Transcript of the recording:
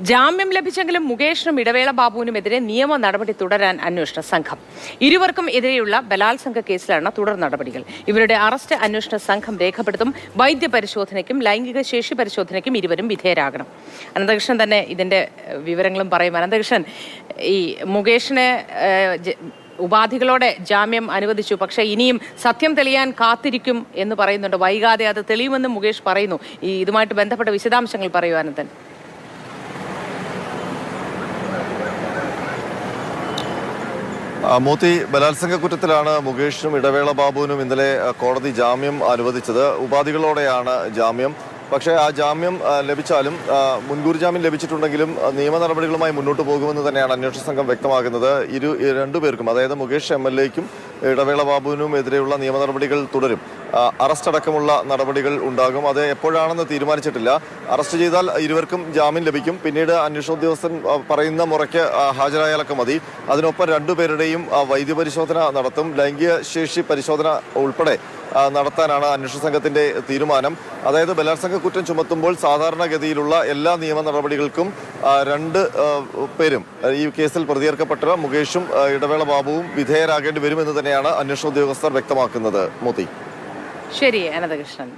ജാമ്യം ലഭിച്ചെങ്കിലും മുകേഷിനും ഇടവേള ബാബുവിനുമെതിരെ നിയമ നടപടി തുടരാൻ അന്വേഷണ സംഘം. ഇരുവർക്കും എതിരെയുള്ള ബലാത്സംഗ കേസിലാണ് തുടർ നടപടികൾ. ഇവരുടെ അറസ്റ്റ് അന്വേഷണ സംഘം രേഖപ്പെടുത്തും. വൈദ്യപരിശോധനയ്ക്കും ലൈംഗിക ശേഷി പരിശോധനയ്ക്കും ഇരുവരും വിധേയരാകണം. അനന്തകൃഷ്ണൻ തന്നെ ഇതിന്റെ വിവരങ്ങളും പറയും. അനന്തകൃഷ്ണൻ ഈ മുകേഷിനെ ഉപാധികളോടെ ജാമ്യം അനുവദിച്ചു. പക്ഷേ ഇനിയും സത്യം തെളിയാൻ കാത്തിരിക്കും എന്ന് പറയുന്നുണ്ട്. വൈകാതെ അത് തെളിയുമെന്ന് മുകേഷ് പറയുന്നു. ഈ ഇതുമായിട്ട് ബന്ധപ്പെട്ട വിശദാംശങ്ങൾ പറയൂ അനന്തൻ. മോത്തി ബലാത്സംഗ കുറ്റത്തിലാണ് മുകേഷിനും ഇടവേള ബാബുവിനും ഇന്നലെ കോടതി ജാമ്യം അനുവദിച്ചത്. ഉപാധികളോടെയാണ് ജാമ്യം. പക്ഷേ ആ ജാമ്യം ലഭിച്ചാലും മുൻകൂർ ജാമ്യം ലഭിച്ചിട്ടുണ്ടെങ്കിലും നിയമ നടപടികളുമായി മുന്നോട്ട് പോകുമെന്ന് തന്നെയാണ് അന്വേഷണ സംഘം വ്യക്തമാക്കുന്നത്. ഇരു രണ്ടുപേർക്കും അതായത് മുകേഷ് എം എൽ എക്കും ഇടവേള ബാബുവിനും എതിരെയുള്ള നിയമ നടപടികൾ തുടരും. അറസ്റ്റ് അടക്കമുള്ള നടപടികൾ ഉണ്ടാകും. അത് എപ്പോഴാണെന്ന് തീരുമാനിച്ചിട്ടില്ല. അറസ്റ്റ് ചെയ്താൽ ഇരുവർക്കും ജാമ്യം ലഭിക്കും. പിന്നീട് അന്വേഷണ ഉദ്യോഗസ്ഥൻ പറയുന്ന മുറയ്ക്ക് ഹാജരായാലൊക്കെ മതി. അതിനൊപ്പം രണ്ടുപേരുടെയും വൈദ്യപരിശോധന നടത്തും. ലൈംഗിക ശേഷി പരിശോധന ഉൾപ്പെടെ നടത്താനാണ് അന്വേഷണ സംഘത്തിന്റെ തീരുമാനം. അതായത് ബലാത്സംഗ കുറ്റം ചുമത്തുമ്പോൾ സാധാരണഗതിയിലുള്ള എല്ലാ നിയമ നടപടികൾക്കും രണ്ട് പേരും ഈ കേസിൽ പ്രതിയേർക്കപ്പെട്ട മുകേഷും ഇടവേള ബാബുവും വിധേയരാകേണ്ടി വരുമെന്ന് തന്നെയാണ് അന്വേഷണ ഉദ്യോഗസ്ഥർ വ്യക്തമാക്കുന്നത്. മോത്തി ശരി അനന്തകൃഷ്ണൻ.